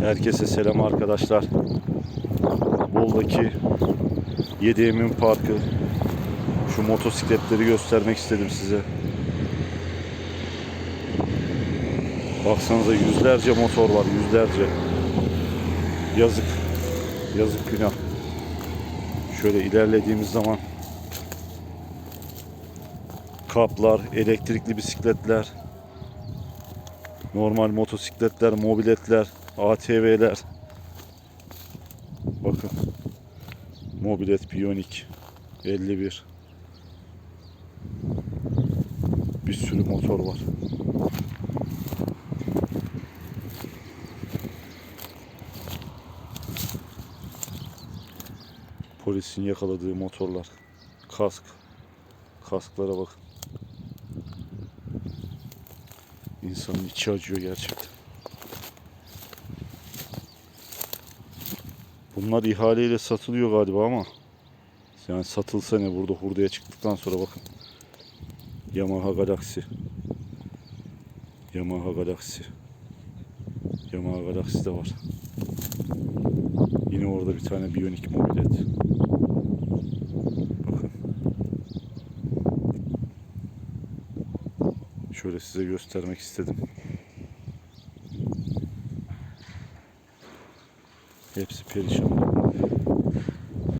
Herkese selam arkadaşlar. Bol'daki 7 Emin Parkı. Şu motosikletleri göstermek istedim size. Baksanıza yüzlerce motor var, yüzlerce. Yazık. Yazık günah. Şöyle ilerlediğimiz zaman kaplar, elektrikli bisikletler, normal motosikletler, mobiletler, ATV'ler. Bakın. Mobilet Pionik 51. Bir sürü motor var. Polisin yakaladığı motorlar. Kask. Kasklara bakın. İnsanın içi acıyor gerçekten. Bunlar ihaleyle satılıyor galiba ama yani satılsa ne burada hurdaya çıktıktan sonra bakın. Yamaha Galaxy. Yamaha Galaxy. Yamaha Galaxy de var. Yine orada bir tane Bionic mobilet. Bakın. Şöyle size göstermek istedim. Hepsi perişan.